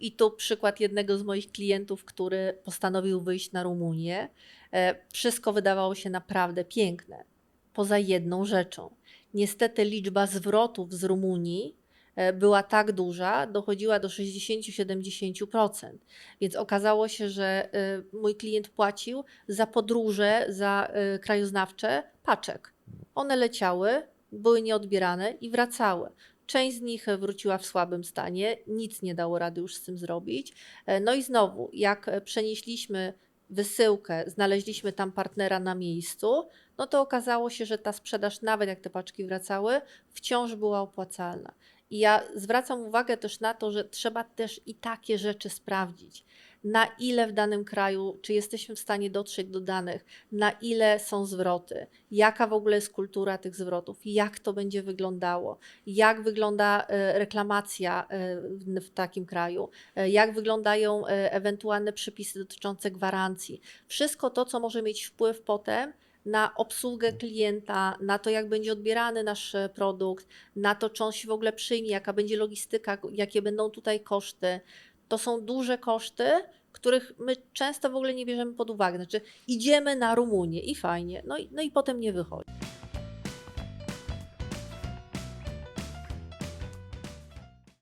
I tu przykład jednego z moich klientów, który postanowił wyjść na Rumunię. E, Wszystko wydawało się naprawdę piękne, poza jedną rzeczą. Niestety liczba zwrotów z Rumunii e, była tak duża, dochodziła do 60-70%. Więc okazało się, że e, mój klient płacił za podróże, za krajoznawcze paczek. One leciały, były nieodbierane i wracały. Część z nich wróciła w słabym stanie, nic nie dało rady już z tym zrobić. E, No i znowu, jak przenieśliśmy wysyłkę, znaleźliśmy tam partnera na miejscu, no to okazało się, że ta sprzedaż, nawet jak te paczki wracały, wciąż była opłacalna. I ja zwracam uwagę też na to, że trzeba też i takie rzeczy sprawdzić. Na ile w danym kraju, czy jesteśmy w stanie dotrzeć do danych, na ile są zwroty, jaka w ogóle jest kultura tych zwrotów, jak to będzie wyglądało, jak wygląda e, reklamacja e, w- takim kraju, e, jak wyglądają ewentualne przepisy dotyczące gwarancji. Wszystko to, co może mieć wpływ potem na obsługę klienta, na to, jak będzie odbierany nasz produkt, na to, czy on się w ogóle przyjmie, jaka będzie logistyka, jakie będą tutaj koszty. To są duże koszty, których my często w ogóle nie bierzemy pod uwagę. Znaczy, idziemy na Rumunię i fajnie, no i, no i potem nie wychodzi.